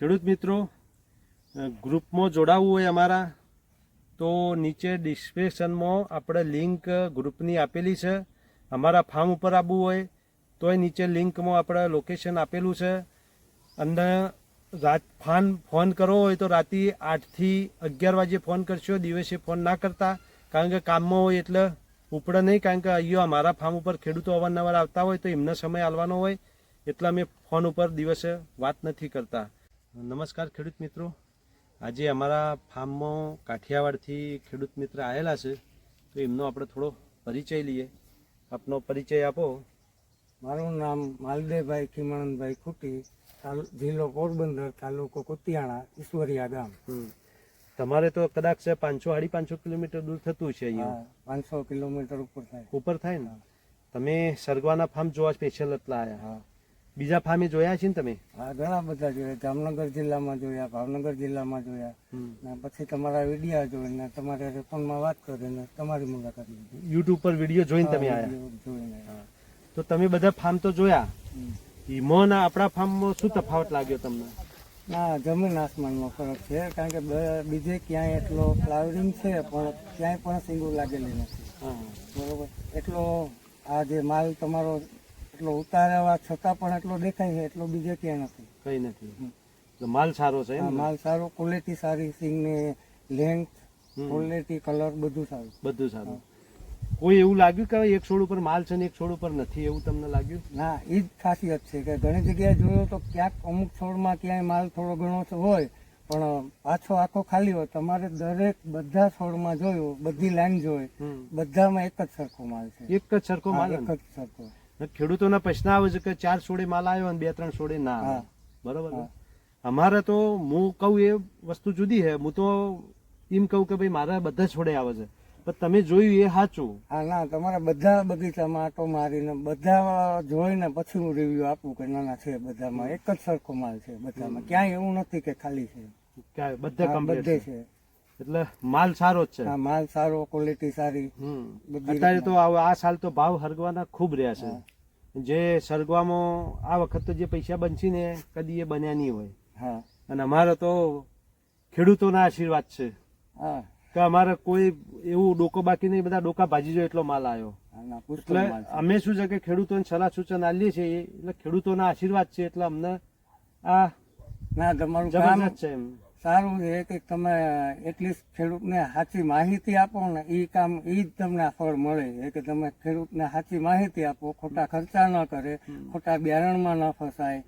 ખેડૂત મિત્રો ગ્રુપમાં જોડાવવું હોય અમારા, તો નીચે ડિસ્ક્રિપ્શનમાં આપણે લિંક ગ્રુપની આપેલી છે. અમારા ફાર્મ ઉપર આવવું હોય, તોય નીચે લિંકમાં આપણે લોકેશન આપેલું છે. અને રાત, ફાન, ફોન કરવો હોય તો રાતે આઠથી અગિયાર વાગે ફોન કરશો. દિવસે ફોન ના કરતા, કારણ કે કામમાં હોય એટલે ઉપડે નહીં, કારણ કે અહીંયા અમારા ફાર્મ ઉપર ખેડૂતો અવારનવાર આવતા હોય તો એમને સમય આવવાનો હોય, એટલે અમે ફોન ઉપર દિવસે વાત નથી કરતા. નમસ્કાર ખેડૂત મિત્રો. આજે અમારા ફાર્મમાં કાઠિયાવાડથી ખેડૂત મિત્ર આવેલા છે તો એમનો આપણે થોડો પરિચય લઈએ. આપનો પરિચય આપો. મારું નામ માલદેવભાઈ ખીમણનભાઈ ખુટી જિલ્લો પોરબંદર તાલુકો કુતિયાણા ઈશ્વરિયા ગામ. હમ. તમારે તો કદાચ છે પાંચસો સાડી પાંચસો કિલોમીટર દૂર થતું છે અહીંયા. પાંચસો કિલોમીટર ઉપર થાય. ઉપર થાય ને? તમે સરગવાના ફાર્મ જોવા સ્પેશિયલ એટલા આવ્યા હા. બીજા ફાર્મે જોયા છે ને તમે? હા ઘણા બધા જોયા. જામનગર જિલ્લામાં જોયા ભાવનગર જિલ્લામાં જોયા. ને પછી તમારા વિડીયા જોઈને તમારે ફોનમાં વાત કરીને તમારી મુલાકાત લીધી. યુટ્યુબ પર વીડિયો જોઈને તમે આવ્યા. તો તમે બધા ફાર્મ તો જોયા? ઈમોન આપણા ફાર્મમાં શું તફાવત લાગ્યો તમને? ના જમીન આસમાનમાં ફરક છે કારણ કે બીજે ક્યાંય એટલો ફ્લાવરિંગ છે પણ ક્યાંય પણ સિંગુ લાગેલી નથી. બરોબર? એટલો આ જે માલ તમારો એટલો ઉતારવા છતાં પણ એટલો દેખાય છે એટલો બીજે ક્યાંય નથી. કઈ નથી. તો માલ સારો છે? માલ સારો ક્વોલિટી સારી સિંગની લેન્થ. ક્વોલિટી કલર બધું સારું. બધું સારું. કોઈ એવું લાગ્યું કે એક છોડ ઉપર માલ છે ને એક છોડ ઉપર નથી એવું તમને લાગ્યું? ના એ જ ખાસિયત છે કે ઘણી જગ્યાએ જોયો તો ક્યાંક અમુક છોડમાં ક્યાંય માલ થોડો ઘણો હોય પણ પાછો આખો ખાલી હોય તમારે દરેક બધા છોડમાં જોયું બધી લાઈન જોઈ બધામાં એક જ સરખો માલ છે. એક જ સરખો માલ એક જ સરખો. ખેડૂતોના પ્રશ્ન આવે છે કે ચાર સોડે માલ આવ્યો અને બે ત્રણ સોડે ના આવે. બરોબર અમારે તો હું કહું એ વસ્તુ જુદી છે. હું તો એમ કહું કે ભાઈ મારા બધા છોડે આવે છે. પણ તમે જોયું એ સાચું? હા ના તમારા બધા બગીચામાં આટો મારીને બધા જોઈને પછી હું રિવ્યુ આપું કે ના ના છે બધામાં એક જ સરખો માલ છે બધામાં. ક્યાંય એવું નથી કે ખાલી છે. બધા બધે છે છે. એટલે માલ સારો જ છે. માલ સારો ક્વોલિટી સારી. અત્યારે તો આ સાલ તો ભાવ હરગવાના ખૂબ રહ્યા છે. જે સરગવામાં આ વખત તો જે પૈસા બનશે ને કદી એ બન્યા નહીં હોય. અને અમારે તો ખેડૂતોના આશીર્વાદ છે. કે અમારે કોઈ એવું ડોકો બાકી નહીં બધા ડોકા ભાજી જો એટલો માલ આવ્યો. એટલે અમે શું છે કે ખેડૂતોને સલાહ સૂચન આલીએ છીએ એટલે ખેડૂતોના આશીર્વાદ છે એટલે અમને આ ના તમારું જબરજસ્ત છે એમ. સારું છે કે તમે એટલીસ્ટ ખેડૂતને સાચી માહિતી આપો ને એ કામ એ જ તમને ફળ મળે છે કે તમે ખેડૂતને સાચી માહિતી આપો ખોટા ખર્ચા ન કરે ખોટા બિયારણમાં ન ફસાય.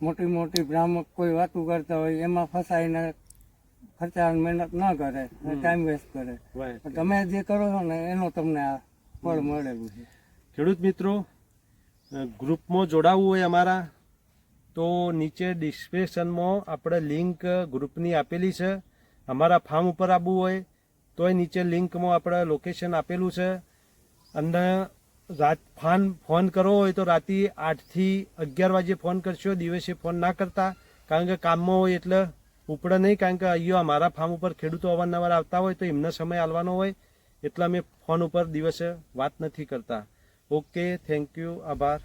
મોટી મોટી ભ્રામક કોઈ વાતું કરતા હોય એમાં ફસાઈને ખર્ચા મહેનત ન કરે ટાઈમ વેસ્ટ કરે. તમે જે કરો છો ને એનો તમને આ ફળ મળેલું છે. ખેડૂત મિત્રો ગ્રુપમાં જોડાવવું હોય અમારા તો નીચે ડિસ્ક્રિપ્શનમાં આપણે લિંક ગ્રુપની આપેલી છે. અમારા ફાર્મ ઉપર આવવું હોય, તોય નીચે લિંકમાં આપણે લોકેશન આપેલું છે. અને રાત ફાન ફોન કરવો હોય તો રાતે આઠથી અગિયાર વાગે ફોન કરશો. દિવસે ફોન ના કરતા, કારણ કે કામમાં હોય એટલે ઉપડે નહીં, કારણ કે અહીંયા અમારા ફાર્મ ઉપર ખેડૂતો અવારનવાર આવતા હોય તો એમને સમય આલવાનો હોય, એટલે અમે ફોન ઉપર દિવસે વાત નથી કરતા. ઓકે થેન્ક યુ આભાર.